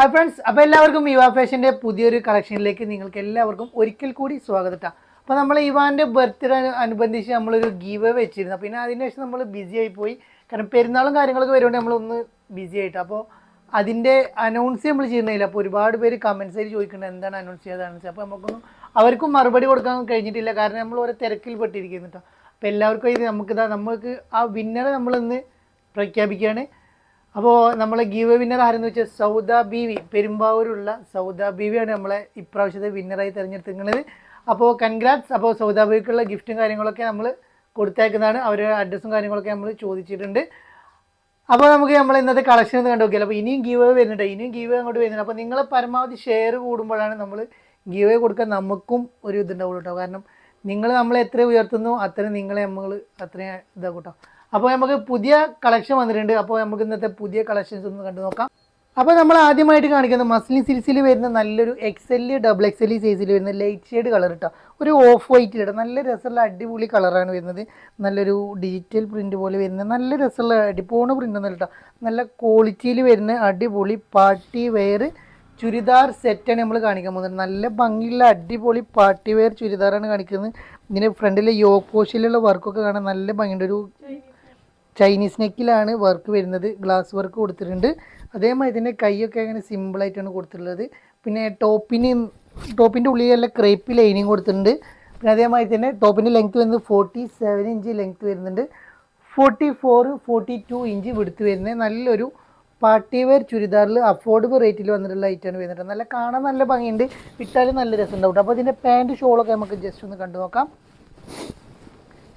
Hi friends അപ്പോൾ എല്ലാവർക്കും യുവ ഫാഷന്റെ പുതിയൊരു കളക്ഷനിലേക്ക് നിങ്ങൾക്ക് എല്ലാവർക്കും ഒരിക്കൽ കൂടി സ്വാഗതം. അപ്പോൾ നമ്മൾ ഇവാന്റെ ബർത്ത്ഡേ അനുബന്ധിച്ച് നമ്മളൊരു ഗീവ് വെച്ചിരുന്നു. പിന്നെ അതിനുശേഷം നമ്മൾ ബിസി ആയി പോയി കാരണം പെരുന്നാളും കാര്യങ്ങളൊക്കെ വരുമ്പോൾ നമ്മളൊന്ന് ബിസി ആയിട്ട്. അപ്പോൾ അതിന്റെ അനൗൺസ് നമ്മൾ ചെയ്യുന്നില്ല അപ്പോൾ ഒരുപാട് പേര് കമൻസ് ആയി ചോദിക്കുന്നുണ്ട് എന്താണ് അനൗൺസ് ചെയ്യാതാണ് അപ്പോൾ നമുക്കൊന്നും അവർക്കും മറുപടി കൊടുക്കാൻ കഴിഞ്ഞിട്ടില്ല. കാരണം നമ്മൾ ഓരോ തിരക്കിൽ പെട്ടിരിക്കുന്നു കേട്ടോ അപ്പോൾ എല്ലാവർക്കും ഇത് നമുക്കിതാ നമുക്ക് ആ വിന്നറെ നമ്മളിന്ന് പ്രഖ്യാപിക്കുകയാണ്. അപ്പോൾ നമ്മളെ ഗീവ് വിന്നർ ആരെന്ന് വെച്ചാൽ സൗദ ബീവി. പെരുമ്പാവൂരുള്ള സൗദ ബീവിയാണ് നമ്മളെ ഇപ്രാവശ്യത്തെ വിന്നറായി തിരഞ്ഞെടുത്തിരിക്കുന്നത്. അപ്പോൾ കൺഗ്രാറ്റ്സ് അപ്പോൾ സൗദ ബീവിക്കുള്ള ഗിഫ്റ്റും കാര്യങ്ങളൊക്കെ നമ്മൾ കൊടുത്തേക്കുന്നതാണ്. അവരുടെ അഡ്രസ്സും കാര്യങ്ങളൊക്കെ നമ്മൾ ചോദിച്ചിട്ടുണ്ട്. അപ്പോൾ നമുക്ക് നമ്മൾ ഇന്നത്തെ കളക്ഷൻ ഒന്ന് കണ്ടു നോക്കിയാൽ അപ്പോൾ ഇനിയും ഗീവ് വരുന്നുണ്ട്. ഇനിയും ഗീവ് അങ്ങോട്ട് വരുന്നുണ്ട്. അപ്പോൾ നിങ്ങളെ പരമാവധി ഷെയർ കൂടുമ്പോഴാണ് നമ്മൾ ഗീവ് കൊടുക്കാൻ നമുക്കും ഒരു ഇതുണ്ടാവുള്ളൂ കേട്ടോ. കാരണം നിങ്ങൾ നമ്മളെ എത്ര ഉയർത്തുന്നു അത്രയും നിങ്ങളെ നമ്മൾ അത്രയും ഇതാക്കും കേട്ടോ. അപ്പോൾ നമുക്ക് പുതിയ കളക്ഷൻ വന്നിട്ടുണ്ട്. അപ്പോൾ നമുക്ക് ഇന്നത്തെ പുതിയ കളക്ഷൻസ് ഒന്ന് കണ്ടു നോക്കാം. അപ്പോൾ നമ്മൾ ആദ്യമായിട്ട് കാണിക്കുന്നത് മസ്ലിൻ സിൽസിൽ വരുന്ന നല്ലൊരു X L double X L സൈസിൽ വരുന്ന ലൈറ്റ് ഷെയ്ഡ് കളർ ഇട്ടാ ഒരു ഓഫ് വൈറ്റ് ഇടാം. നല്ല രസമുള്ള അടിപൊളി കളറാണ് വരുന്നത്. നല്ലൊരു ഡിജിറ്റൽ പ്രിന്റ് പോലെ വരുന്ന നല്ല രസമുള്ള അടിപോണ പ്രിന്റ് ഒന്നും കേട്ടോ നല്ല ക്വാളിറ്റിയിൽ വരുന്ന അടിപൊളി പാർട്ടി വെയർ ചുരിദാർ സെറ്റാണ് നമ്മൾ കാണിക്കാൻ പോകുന്നത്. നല്ല ഭംഗിയുള്ള അടിപൊളി പാർട്ടി വെയർ ചുരിദാറാണ് കാണിക്കുന്നത്. ഇതിന്റെ ഫ്രണ്ടിലെ യോക്ക് പോഷിലുള്ള വർക്കൊക്കെ കാണാൻ നല്ല ഭംഗിയുണ്ട്. ഒരു ചൈനീസ് നെക്കിലാണ് വർക്ക് വരുന്നത്. ഗ്ലാസ് വർക്ക് കൊടുത്തിട്ടുണ്ട്. അതേമാതിരി തന്നെ കൈയൊക്കെ അങ്ങനെ സിമ്പിളായിട്ടാണ് കൊടുത്തിട്ടുള്ളത്. പിന്നെ ടോപ്പിന് ടോപ്പിന്റെ ഉള്ളിലെല്ലാം ക്രേപ്പ് ലൈനിങ് കൊടുത്തിട്ടുണ്ട്. പിന്നെ അതേമാതിരി തന്നെ ടോപ്പിന്റെ ലെങ്ത് വരുന്നത് ഫോർട്ടി സെവൻ ഇഞ്ച് ലെങ്ത് വരുന്നുണ്ട്. Forty four forty two inch വിടുത്ത് വരുന്നത്. നല്ലൊരു പാർട്ടി വെയർ ചുരിദാറിൽ അഫോർഡബിൾ റേറ്റിൽ വന്നിട്ടുള്ള ഐറ്റമാണ് വരുന്നത്. നല്ല കാണാൻ നല്ല ഭംഗിയുണ്ട്. ഇട്ടാലും നല്ല രസം ഉണ്ടാവും അപ്പോൾ ഇതിന്റെ പാന്റ് ഷോളൊക്കെ നമുക്ക് ജസ്റ്റ് ഒന്ന് കണ്ടു നോക്കാം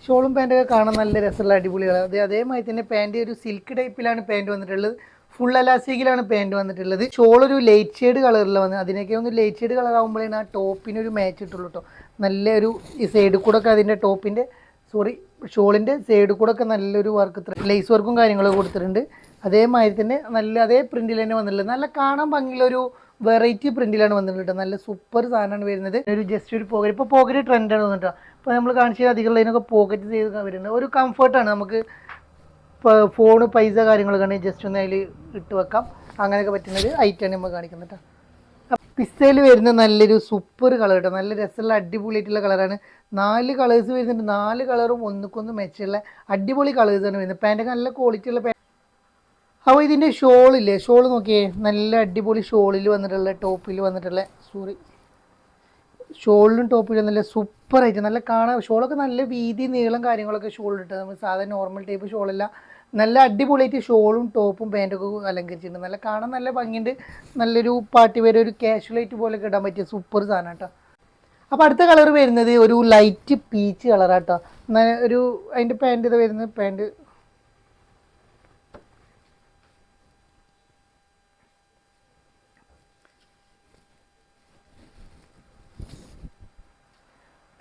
ഷോളും പാന്റൊക്കെ കാണാൻ നല്ല രസമുള്ള അടിപൊളികൾ അതെ അതേമാതിരി തന്നെ പാന്റ് ഒരു സിൽക്ക് ടൈപ്പിലാണ് പാന്റ് വന്നിട്ടുള്ളത്. ഫുൾ അലാസ്റ്റിക്കിലാണ് പാന്റ് വന്നിട്ടുള്ളത്. ഷോൾ ഒരു ലൈറ്റ് ഷെയ്ഡ് കളറിൽ വന്നത് അതിനൊക്കെ ഒന്ന് ലൈറ്റ് ഷെയ്ഡ് കളർ ആകുമ്പോഴാണ് ആ ടോപ്പിന് ഒരു മാച്ച് ഇട്ടുള്ളൂ കേട്ടോ നല്ലൊരു ഈ സൈഡിൽ കൂടെ ഒക്കെ അതിന്റെ ടോപ്പിന്റെ സോറി ഷോളിന്റെ സൈഡിൽ കൂടെ ഒക്കെ നല്ലൊരു വർക്ക് ലേസ് വർക്കും കാര്യങ്ങളൊക്കെ കൊടുത്തിട്ടുണ്ട്. അതേമാതിരി തന്നെ നല്ല അതേ പ്രിന്റിൽ തന്നെ വന്നിട്ടുള്ളത്. നല്ല കാണാൻ ഭംഗിയുള്ള വെറൈറ്റി പ്രിന്റിലാണ് വന്നിട്ടുള്ളത് നല്ല സൂപ്പർ സാധനമാണ് വരുന്നത്. ഒരു ജസ്റ്റ് ഒരു പോക്കറ്റ് ഇപ്പോൾ പോക്കറ്റ് ട്രെൻഡാണ് വന്നിട്ടോ ഇപ്പോൾ നമ്മൾ കാണിച്ച അധികമുള്ള അതിനൊക്കെ പോക്കറ്റ് ചെയ്ത് വരുന്നത്. ഒരു കംഫർട്ടാണ് നമുക്ക് ഫോണ് പൈസ കാര്യങ്ങളൊക്കെ ആണെങ്കിൽ ജസ്റ്റ് ഒന്ന് അതിൽ ഇട്ട് വെക്കാം. അങ്ങനെയൊക്കെ പറ്റുന്ന ഒരു ഐറ്റാണ് നമ്മൾ കാണിക്കുന്നത് കേട്ടോ പിസ്സയിൽ വരുന്ന നല്ലൊരു സൂപ്പർ കളർ കേട്ടോ നല്ല രസമുള്ള അടിപൊളിയായിട്ടുള്ള കളറാണ് നാല് കളേഴ്സ് വരുന്നുണ്ട്. നാല് കളറും ഒന്നുക്കൊന്ന് മെച്ചമുള്ള അടിപൊളി കളേഴ്സാണ് വരുന്നത്. പാന്റൊക്കെ നല്ല ക്വാളിറ്റി ഉള്ള പാന്റ് അപ്പോൾ ഇതിന്റെ ഷോളില്ലേ? ഷോൾ നോക്കിയേ. നല്ല അടിപൊളി ഷോളിൽ വന്നിട്ടുള്ള ടോപ്പിൽ വന്നിട്ടുള്ള സോറി ഷോളിലും ടോപ്പിലും നല്ല സൂപ്പർ ആയിട്ട് നല്ല കാണാൻ ഷോളൊക്കെ നല്ല വീതി നീളം കാര്യങ്ങളൊക്കെ ഷോൾ ഇട്ടത് നമ്മൾ സാധാരണ നോർമൽ ടൈപ്പ് ഷോളല്ല. നല്ല അടിപൊളിയായിട്ട് ഷോളും ടോപ്പും പാന്റൊക്കെ അലങ്കരിച്ചിട്ടുണ്ട്. നല്ല കാണാൻ നല്ല ഭംഗിയുണ്ട്. നല്ലൊരു പാർട്ടി വരെ ഒരു കാഷ്വലായിട്ട് പോലെയൊക്കെ ഇടാൻ പറ്റിയ സൂപ്പർ സാധനം കേട്ടോ അപ്പോൾ അടുത്ത കളർ വരുന്നത് ഒരു ലൈറ്റ് പീച്ച് കളറാട്ടോ ഒരു അതിന്റെ പാന്റ് ഇത് വരുന്നത്. പാന്റ്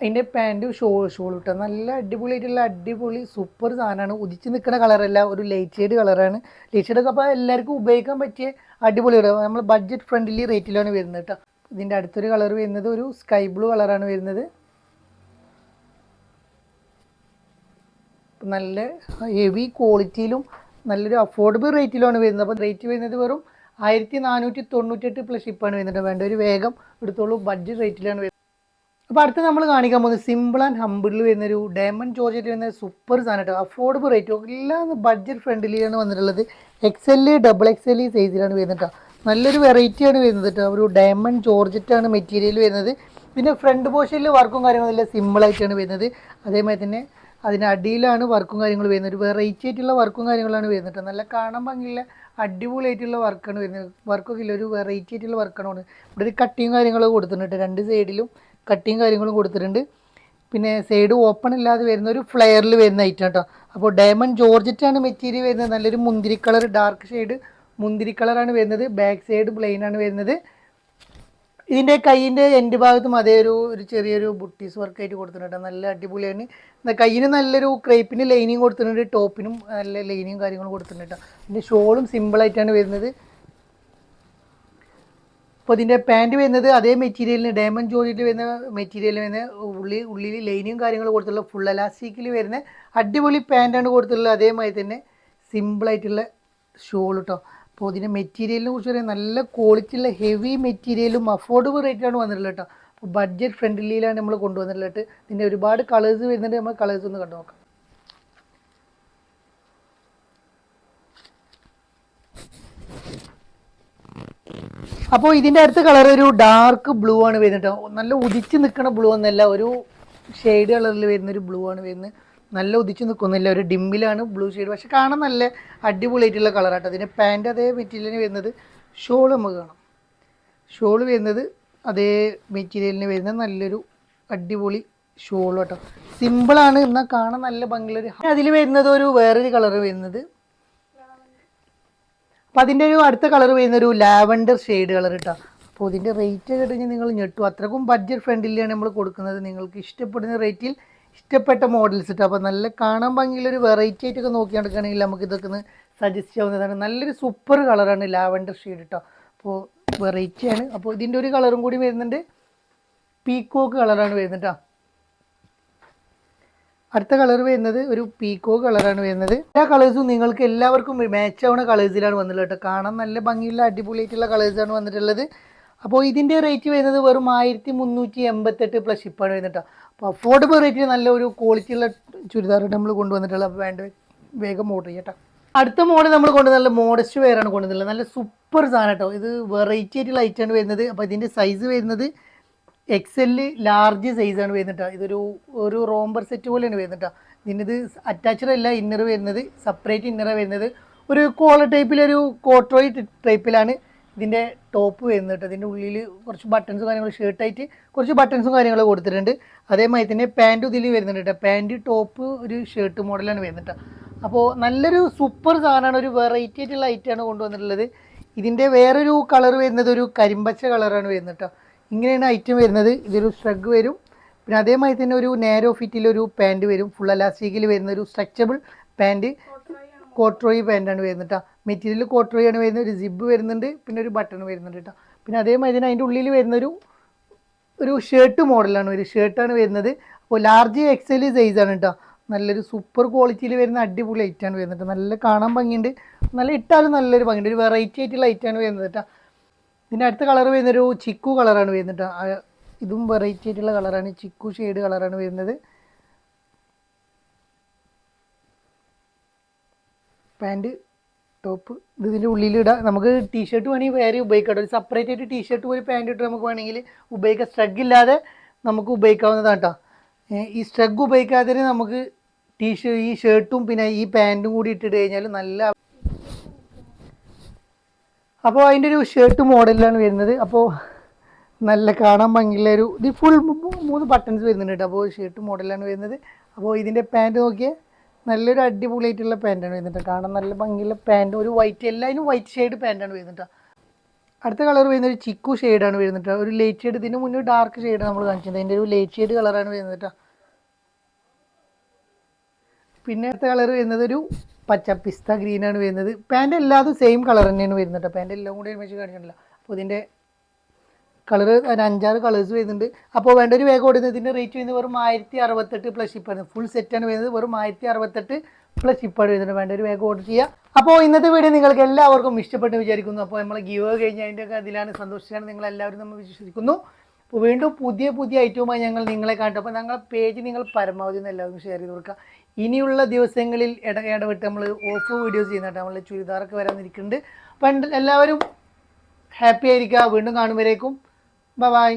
അതിന്റെ പാന്റ് ഷോ ഷോൾ ഇട്ട നല്ല അടിപൊളിയായിട്ടുള്ള അടിപൊളി സൂപ്പർ സാധനമാണ്. ഉദിച്ച് നിൽക്കുന്ന കളറല്ല ഒരു ലൈറ്റ് ഷെയ്ഡ് കളറാണ് ലൈറ്റ് ഷെയ്ഡൊക്കെ അപ്പോൾ എല്ലാവർക്കും ഉപയോഗിക്കാൻ പറ്റിയ അടിപൊളി നമ്മൾ ബഡ്ജറ്റ് ഫ്രണ്ട്ലി റേറ്റിലാണ് വരുന്നത് കേട്ടോ ഇതിന്റെ അടുത്തൊരു കളർ വരുന്നത് ഒരു സ്കൈ ബ്ലൂ കളറാണ് വരുന്നത്. നല്ല ഹെവി ക്വാളിറ്റിയിലും നല്ലൊരു അഫോർഡബിൾ റേറ്റിലാണ് വരുന്നത്. അപ്പോൾ റേറ്റ് വരുന്നത് വെറും ആയിരത്തി നാനൂറ്റി തൊണ്ണൂറ്റെട്ട് പ്ലസ് ഷിപ്പാണ് വരുന്നത്. വേണ്ട ഒരു വേഗം എടുത്തോളൂ. ബഡ്ജറ്റ് റേറ്റിലാണ് വരുന്നത്. അപ്പോൾ അടുത്ത് നമ്മൾ കാണിക്കാൻ പോകുന്നത് സിമ്പിൾ ആൻഡ് ഹമ്പിളിൽ വരുന്ന ഒരു ഡയമണ്ട് ജോർജറ്റ് വരുന്ന സൂപ്പർ സാധനം കേട്ടോ. അഫോർഡബിൾ റേറ്റ് എല്ലാം ബഡ്ജറ്റ് ഫ്രണ്ട്ലിയാണ് വന്നിട്ടുള്ളത്. എക്സെൽ ഡബിൾ എക്സെൽ സൈസിലാണ് വരുന്നത് കേട്ടോ. നല്ലൊരു വെറൈറ്റിയാണ് വരുന്നത് കേട്ടോ. ഒരു ഡയമണ്ട് ജോർജറ്റാണ് മെറ്റീരിയൽ വരുന്നത്. പിന്നെ ഫ്രണ്ട് പോർഷനിൽ വർക്കും കാര്യങ്ങളും എല്ലാം സിമ്പിളായിട്ടാണ് വരുന്നത്. അതേമാതിരി തന്നെ അതിന് അടിയിലാണ് വർക്കും കാര്യങ്ങളും വരുന്നത്. ഒരു വെറൈറ്റി ആയിട്ടുള്ള വർക്കും കാര്യങ്ങളാണ് വരുന്നത് നല്ല കാണാൻ ഭംഗിയുള്ള അടിപൊളിയായിട്ടുള്ള വർക്കാണ് വരുന്നത്. വർക്കൊക്കെ ഇല്ല. ഒരു വെറൈറ്റി ആയിട്ടുള്ള വർക്കാണ് ഇവിടെ ഒരു കട്ടിയും കാര്യങ്ങളൊക്കെ കൊടുത്തിട്ടുണ്ട്. രണ്ട് സൈഡിലും കട്ടിയും കാര്യങ്ങളും കൊടുത്തിട്ടുണ്ട്. പിന്നെ സൈഡ് ഓപ്പൺ ഇല്ലാതെ വരുന്ന ഒരു ഫ്ലെയറിൽ വരുന്ന ഐറ്റം കേട്ടോ അപ്പോൾ ഡയമണ്ട് ജോർജറ്റാണ് മെറ്റീരിയൽ വരുന്നത്. നല്ലൊരു മുന്തിരി കളർ ഡാർക്ക് ഷെയ്ഡ് മുന്തിരി കളറാണ് വരുന്നത്. ബാക്ക് സൈഡ് പ്ലെയിൻ ആണ് വരുന്നത്. ഇതിന്റെ കൈയിന്റെ എന്റെ ഭാഗത്തും അതേ ഒരു ഒരു ചെറിയൊരു ബുട്ടീസ് വർക്ക് ആയിട്ട് കൊടുത്തിട്ടുണ്ട് നല്ല അടിപൊളിയാണ്. കയ്യിന് നല്ലൊരു ക്രേപ്പിന് ലൈനിങ് കൊടുത്തിട്ടുണ്ട്. ടോപ്പിനും നല്ല ലൈനിങ് കാര്യങ്ങളും കൊടുത്തിട്ടുണ്ട് ഇതിന്റെ ഷോളും സിമ്പിളായിട്ടാണ് വരുന്നത്. അപ്പോൾ ഇതിന്റെ പാന്റ് വരുന്നത് അതേ മെറ്റീരിയലിന് ഡയമണ്ട് ജോലിയിൽ വരുന്ന മെറ്റീരിയൽ വരുന്ന ഉള്ളി ഉള്ളിൽ ലൈനിയും കാര്യങ്ങളും കൊടുത്തുള്ള ഫുൾ അലാസ്റ്റിക്കിൽ വരുന്ന അടിപൊളി പാന്റാണ് കൊടുത്തിട്ടുള്ളത്. അതേമാതിരി തന്നെ സിമ്പിളായിട്ടുള്ള ഷോൾ കേട്ടോ അപ്പോൾ ഇതിന്റെ മെറ്റീരിയലിനെ കുറിച്ച് പറയാൻ നല്ല ക്വാളിറ്റിയുള്ള ഹെവി മെറ്റീരിയലും അഫോർഡബിൾ റേറ്റിലാണ് വന്നിട്ടുള്ളത് കേട്ടോ അപ്പോൾ ബഡ്ജറ്റ് ഫ്രണ്ട്ലിയിലാണ് നമ്മൾ കൊണ്ടുവന്നിട്ടുള്ളത് ഇതിന്റെ ഒരുപാട് കളേഴ്സ് വരുന്നുണ്ട്. നമ്മൾ കളേഴ്സ് ഒന്ന് കണ്ടു നോക്കാം അപ്പോൾ ഇതിന്റെ അടുത്ത കളർ ഒരു ഡാർക്ക് ബ്ലൂ ആണ് വരുന്നത്. നല്ല ഉദിച്ച് നിൽക്കുന്ന ബ്ലൂ എന്നല്ല ഒരു ഷെയ്ഡ് കളറിൽ വരുന്ന ഒരു ബ്ലൂ ആണ് വരുന്നത്. നല്ല ഉദിച്ച് നിൽക്കുന്നില്ല ഒരു ഡിമ്മിലാണ് ബ്ലൂ ഷെയ്ഡ് പക്ഷെ കാണാൻ നല്ല അടിപൊളിയായിട്ടുള്ള കളറാട്ടോ അതിന്റെ പാന്റ് അതേ മെറ്റീരിയലിന് വരുന്നത് ഷോൾ നമുക്ക് കാണാം. ഷോൾ വരുന്നത് അതേ മെറ്റീരിയലിന് വരുന്ന നല്ലൊരു അടിപൊളി ഷോൾ കേട്ടോ സിമ്പിളാണ് എന്നാൽ കാണാൻ നല്ല ഭംഗിയുള്ളൊരു അതിൽ വരുന്നത് ഒരു വേറൊരു കളർ വരുന്നത് അപ്പം അതിന്റെ ഒരു അടുത്ത കളർ വരുന്ന ഒരു ലാവൻഡർ ഷെയ്ഡ് കളർ കേട്ടോ അപ്പോൾ ഇതിന്റെ റേറ്റ് കഴിഞ്ഞ് നിങ്ങൾ ഞെട്ടും. അത്രക്കും ബഡ്ജറ്റ് ഫ്രണ്ടിലാണ് നമ്മൾ കൊടുക്കുന്നത്. നിങ്ങൾക്ക് ഇഷ്ടപ്പെടുന്ന റേറ്റിൽ ഇഷ്ടപ്പെട്ട മോഡൽസ് കേട്ടോ അപ്പോൾ നല്ല കാണാൻ ഭംഗിയുള്ളൊരു വെറൈറ്റി ആയിട്ടൊക്കെ നോക്കി നടക്കുകയാണെങ്കിൽ നമുക്ക് ഇതൊക്കെ ഒന്ന് സജസ്റ്റ് ചെയ്യാവുന്നതാണ്. നല്ലൊരു സൂപ്പർ കളറാണ് ലാവൻഡർ ഷെയ്ഡ് കേട്ടോ അപ്പോൾ വെറൈറ്റിയാണ് അപ്പോൾ ഇതിന്റെ ഒരു കളറും കൂടി വരുന്നുണ്ട്. പീക്കോക്ക് കളറാണ് വരുന്നത് കേട്ടോ അടുത്ത കളർ വരുന്നത് ഒരു പീക്കോ കളറാണ് വരുന്നത്. എല്ലാ കളേഴ്സും നിങ്ങൾക്ക് എല്ലാവർക്കും മാച്ച് ആവുന്ന കളേഴ്സിലാണ് വന്നിട്ടുള്ളത് കേട്ടോ. കാണാൻ നല്ല ഭംഗിയുള്ള അടിപൊളിയായിട്ടുള്ള കളേഴ്സാണ് വന്നിട്ടുള്ളത്. അപ്പോൾ ഇതിന്റെ റേറ്റ് വരുന്നത് വെറും ആയിരത്തി മുന്നൂറ്റി എൺപത്തെട്ട് പ്ലസ് ഷിപ്പാണ് വരുന്നത് കേട്ടോ. അപ്പോൾ അഫോർഡബിൾ റേറ്റിൽ നല്ല ഒരു ക്വാളിറ്റി ഉള്ള ചുരിദാർ നമ്മൾ കൊണ്ടുവന്നിട്ടുള്ളത്. അപ്പോൾ വേണ്ട വേഗം ഓർഡർ ചെയ്യട്ടോ അടുത്ത മോഡൽ നമ്മൾ കൊണ്ടുവന്നുള്ള മോഡസ്റ്റ് വെയറാണ് കൊണ്ടുവന്നിട്ടുള്ളത്. നല്ല സൂപ്പർ സാധനം കേട്ടോ. ഇത് വെറൈറ്റി ആയിട്ടുള്ള ഐറ്റമാണ് വരുന്നത്. അപ്പോൾ ഇതിന്റെ സൈസ് വരുന്നത് എക്സെൽ ലാർജ് സൈസാണ് വരുന്നത് ട്ടോ. ഇതൊരു ഒരു റോംബർ സെറ്റ് പോലെയാണ് വരുന്നത് ട്ടോ. ഇതിന്റെ ഇത് അറ്റാച്ചഡ് അല്ല ഇന്നർ വരുന്നത് സെപ്പറേറ്റ് ഇന്നർ വരുന്നത്. ഒരു കോളർ ടൈപ്പിലൊരു കോട്രോയി ടൈപ്പിലാണ് ഇതിന്റെ ടോപ്പ് വരുന്നത് കേട്ടോ ഇതിന്റെ ഉള്ളിൽ കുറച്ച് ബട്ടൺസും കാര്യങ്ങളും ഷർട്ടായിട്ട് കുറച്ച് ബട്ടൺസും കാര്യങ്ങളും കൊടുത്തിട്ടുണ്ട്. അതേമാതിരി തന്നെ പാന്റും ഇതിൽ വരുന്നുണ്ട്. കേട്ടോ പാന്റ് ടോപ്പ് ഒരു ഷർട്ട് മോഡലാണ് വരുന്നത്. അപ്പോൾ നല്ലൊരു സൂപ്പർ സാധനമാണ്. ഒരു വെറൈറ്റി ആയിട്ടുള്ള ഐറ്റമാണ് കൊണ്ടുവന്നിട്ടുള്ളത്. ഇതിന്റെ വേറൊരു കളർ വരുന്നത് ഒരു കരിമ്പച്ച കളറാണ് വരുന്നത് കേട്ടോ ഇങ്ങനെയാണ് ഐറ്റം വരുന്നത്. ഇതൊരു സ്ട്രഗ് വരും. പിന്നെ അതേമാതിരി തന്നെ ഒരു നാരോ ഫിറ്റിലൊരു പാന്റ് വരും. ഫുൾ അലാസ്റ്റിക്കിൽ വരുന്ന ഒരു സ്ട്രക്ചബിൾ പാന്റ് കോട്രോയി പാന്റാണ് വരുന്നത് കേട്ടോ മെറ്റീരിയൽ കോട്രോയാണ് വരുന്നത്. ഒരു സിബ് വരുന്നുണ്ട്. പിന്നെ ഒരു ബട്ടൺ വരുന്നുണ്ട് കേട്ടോ പിന്നെ അതേമാതിരി തന്നെ അതിന്റെ ഉള്ളിൽ വരുന്നൊരു ഒരു ഷർട്ട് മോഡലാണ് ഒരു ഷർട്ടാണ് വരുന്നത്. അപ്പോൾ ലാർജ് എക്സൽ സൈസാണ് കേട്ടോ നല്ലൊരു സൂപ്പർ ക്വാളിറ്റിയിൽ വരുന്ന അടിപൊളി ഐറ്റാണ് വരുന്നത് നല്ല കാണാൻ ഭംഗിയുണ്ട്. നല്ല ഇട്ടാലും നല്ലൊരു ഭംഗിയുണ്ട്. ഒരു വെറൈറ്റി ആയിട്ടുള്ള ഐറ്റാണ് വരുന്നത് കേട്ടോ ഇതിന്റെ അടുത്ത കളർ വരുന്നൊരു ചിക്കു കളറാണ് വരുന്നത് ഇതും വെറൈറ്റി ആയിട്ടുള്ള കളറാണ്. ചിക്കു ഷെയ്ഡ് കളറാണ് വരുന്നത്. പാന്റ് ടോപ്പ് ഇത് ഇതിന്റെ ഉള്ളിലിടാം നമുക്ക് ടീഷർട്ട് വേണമെങ്കിൽ വേറെ ഉപയോഗിക്കാം ഒരു സെപ്പറേറ്റ് ആയിട്ട് ടീഷർട്ട് ഒരു പാന്റ് ഇട്ട് നമുക്ക് വേണമെങ്കിൽ ഉപയോഗിക്കാം. സ്ട്രഗ് ഇല്ലാതെ നമുക്ക് ഉപയോഗിക്കാവുന്നതാണ് കേട്ടോ ഈ സ്ട്രഗ് ഉപയോഗിക്കാതെ നമുക്ക് ടീഷർട്ട് ഈ ഷർട്ടും പിന്നെ ഈ പാന്റും കൂടി ഇട്ടിട്ട് കഴിഞ്ഞാൽ നല്ല അപ്പോൾ അതിന്റെ ഒരു ഷർട്ട് മോഡലിലാണ് വരുന്നത് അപ്പോൾ നല്ല കാണാൻ ഭംഗിയുള്ള ഒരു ഇത് ഫുൾ മൂന്ന് ബട്ടൺസ് വരുന്നുണ്ട് കേട്ടോ അപ്പോൾ ഷർട്ട് മോഡലാണ് വരുന്നത് അപ്പോൾ ഇതിന്റെ പാന്റ് നോക്കിയാൽ നല്ലൊരു അടിപൊളിയായിട്ടുള്ള പാന്റാണ് വരുന്നത്. കാണാൻ നല്ല ഭംഗിയുള്ള പാന്റ് ഒരു വൈറ്റ് എല്ലാവരും വൈറ്റ് ഷെയ്ഡ് പാന്റാണ് വരുന്നത്. അടുത്ത കളർ വരുന്ന ഒരു ചിക്കു ഷെയ്ഡാണ് വരുന്നത്. ഒരു ലൈറ്റ് ഷെയ്ഡ് ഇതിന് മുന്നേ ഡാർക്ക് ഷെയ്ഡ് നമ്മൾ കാണിച്ചത് അതിന്റെ ഒരു ലൈറ്റ് ഷെയ്ഡ് കളറാണ് വരുന്നത് പിന്നെ അടുത്ത കളർ വരുന്നത് ഒരു പച്ച പിസ്ത ഗ്രീനാണ് വരുന്നത്. പാന്റ് എല്ലാതും സെയിം കളർ തന്നെയാണ് വരുന്നത് കേട്ടോ പാന്റ് എല്ലാം കൂടി ഒരുമിച്ച് കാണിച്ചിട്ടില്ല അപ്പോൾ ഇതിന്റെ കളർ ഒരു അഞ്ചാറ് കളേഴ്സ് വരുന്നുണ്ട്. അപ്പോൾ വേണ്ട ഒരു വേഗം ഓടുന്നത്. ഇതിന്റെ റേറ്റ് വരുന്നത് വെറും ആയിരത്തി അറുപത്തെട്ട് പ്ലസ് ഷിപ്പാണ് ഫുൾ സെറ്റാണ് വരുന്നത് വെറും ആയിരത്തി അറുപത്തെട്ട് പ്ലസ് ഷിപ്പാണ് വരുന്നത്. വേണ്ട ഒരു വേഗം ഓർഡർ ചെയ്യുക അപ്പോൾ ഇന്നത്തെ വീഡിയോ നിങ്ങൾക്ക് എല്ലാവർക്കും ഇഷ്ടപ്പെട്ട് വിചാരിക്കുന്നു. അപ്പോൾ നമ്മൾ ഗീവ് കഴിഞ്ഞ് അതിന്റെ ഒക്കെ അതിലാണ് സന്തോഷിച്ചാണ് നിങ്ങൾ എല്ലാവരും നമ്മൾ വിശ്വസിക്കുന്നു. അപ്പോൾ വീണ്ടും പുതിയ പുതിയ ഐറ്റവുമായി ഞങ്ങൾ നിങ്ങളെ കാണും. അപ്പോൾ ഞങ്ങളുടെ പേജ് നിങ്ങൾ പരമാവധി എല്ലാവർക്കും ഷെയർ ചെയ്ത് കൊടുക്കുക. ഇനിയുള്ള ദിവസങ്ങളിൽ ഇട ഇടവിട്ട് നമ്മൾ ഓഫ് വീഡിയോസ് ചെയ്യുന്നുണ്ട് നമ്മൾ ചുരിദാറൊക്കെ വരാനിരിക്കുന്നുണ്ട് അപ്പം എല്ലാവരും ഹാപ്പി ആയിരിക്കുക. വീണ്ടും കാണുമ്പോഴേക്കും. ബൈ